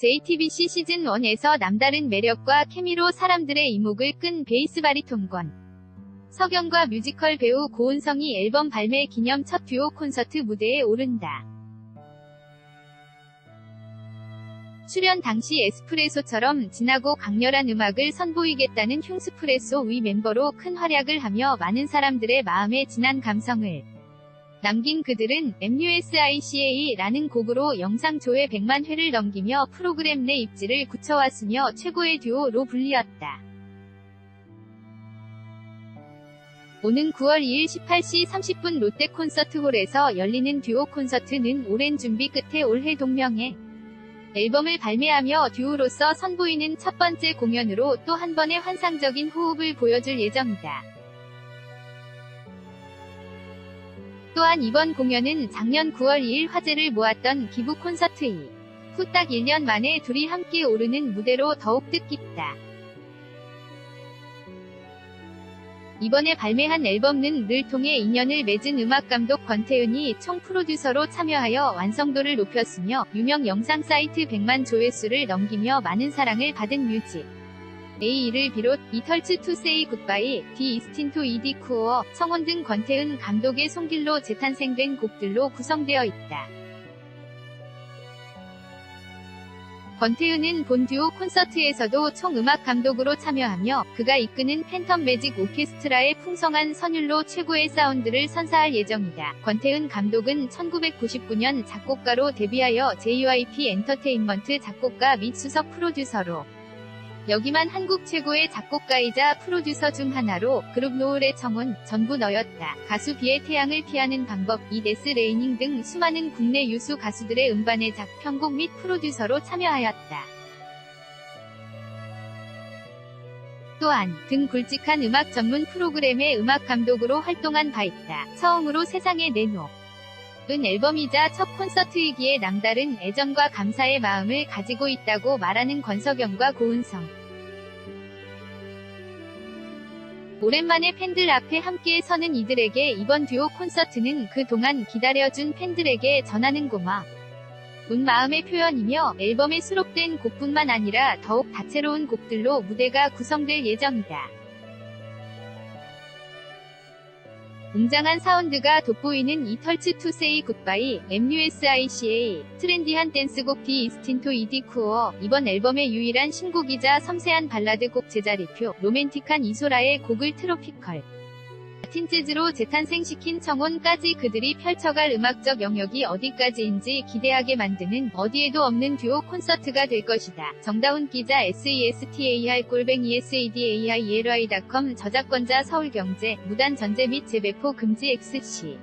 JTBC 시즌 1에서 남다른 매력과 케미로 사람들의 이목을 끈 베이스 바리톤권. 석영과 뮤지컬 배우 고은성이 앨범 발매 기념 첫 듀오 콘서트 무대에 오른다. 출연 당시 에스프레소처럼 진하고 강렬한 음악을 선보이겠다는 흉스프레소 위 멤버로 큰 활약을 하며 많은 사람들의 마음에 진한 감성을 남긴 그들은 MUSICA라는 곡으로 영상 조회 100만 회를 넘기며 프로그램 내 입지를 굳혀왔으며 최고의 듀오로 불리었다. 오는 9월 2일 18시 30분 롯데 콘서트홀에서 열리는 듀오 콘서트는 오랜 준비 끝에 올해 동명의 앨범을 발매하며 듀오로서 선보이는 첫 번째 공연으로 또 한 번의 환상적인 호흡을 보여줄 예정이다. 또한 이번 공연은 작년 9월 2일 화제를 모았던 기부 콘서트 이 후 딱 1년 만에 둘이 함께 오르는 무대로 더욱 뜻깊다. 이번에 발매한 앨범은 를 통해 인연을 맺은 음악감독 권태윤이 총 프로듀서로 참여하여 완성도를 높였으며 유명 영상 사이트 100만 조회수를 넘기며 많은 사랑을 받은 뮤직. A를 비롯 이털츠 투 세이 굿바이, 디 이스틴 투 이디 쿠어, 성원 등 권태은 감독의 손길로 재탄생된 곡들로 구성되어 있다. 권태은은 본 듀오 콘서트에서도 총음악 감독으로 참여하며 그가 이끄는 팬텀 매직 오케스트라의 풍성한 선율로 최고의 사운드를 선사할 예정이다. 권태은 감독은 1999년 작곡가로 데뷔하여 JYP 엔터테인먼트 작곡가 및 수석 프로듀서로 여기만 한국 최고의 작곡가이자 프로듀서 중 하나로 그룹 노을의 청혼, 전부 너였다. 가수 비의 태양을 피하는 방법, 이데스 레이닝 등 수많은 국내 유수 가수들의 음반의 작, 편곡 및 프로듀서로 참여하였다. 또한 등 굵직한 음악 전문 프로그램의 음악 감독으로 활동한 바 있다. 처음으로 세상에 내놓. 은 앨범이자 첫 콘서트이기에 남다른 애정과 감사의 마음을 가지고 있다고 말하는 권석영과 고은성. 오랜만에 팬들 앞에 함께 서는 이들에게 이번 듀오 콘서트는 그동안 기다려준 팬들에게 전하는 고마. 운 마음의 표현이며 앨범에 수록된 곡뿐만 아니라 더욱 다채로운 곡들로 무대가 구성될 예정이다. 웅장한 사운드가 돋보이는 이 털츠 투 세이 굿바이, MUSICA, 트렌디한 댄스곡 디 이스틴토 이디 쿠어, 이번 앨범의 유일한 신곡이자 섬세한 발라드 곡 제자리표, 로맨틱한 이소라의 곡을 트로피컬. 라틴 재즈로 재탄생시킨 청혼까지 그들이 펼쳐갈 음악적 영역이 어디까지인지 기대하게 만드는 어디에도 없는 듀오 콘서트가 될 것이다. 정다운 기자 SESTAR 골뱅이 SADAILY.com 저작권자 서울경제 무단 전제 및 재배포 금지 XC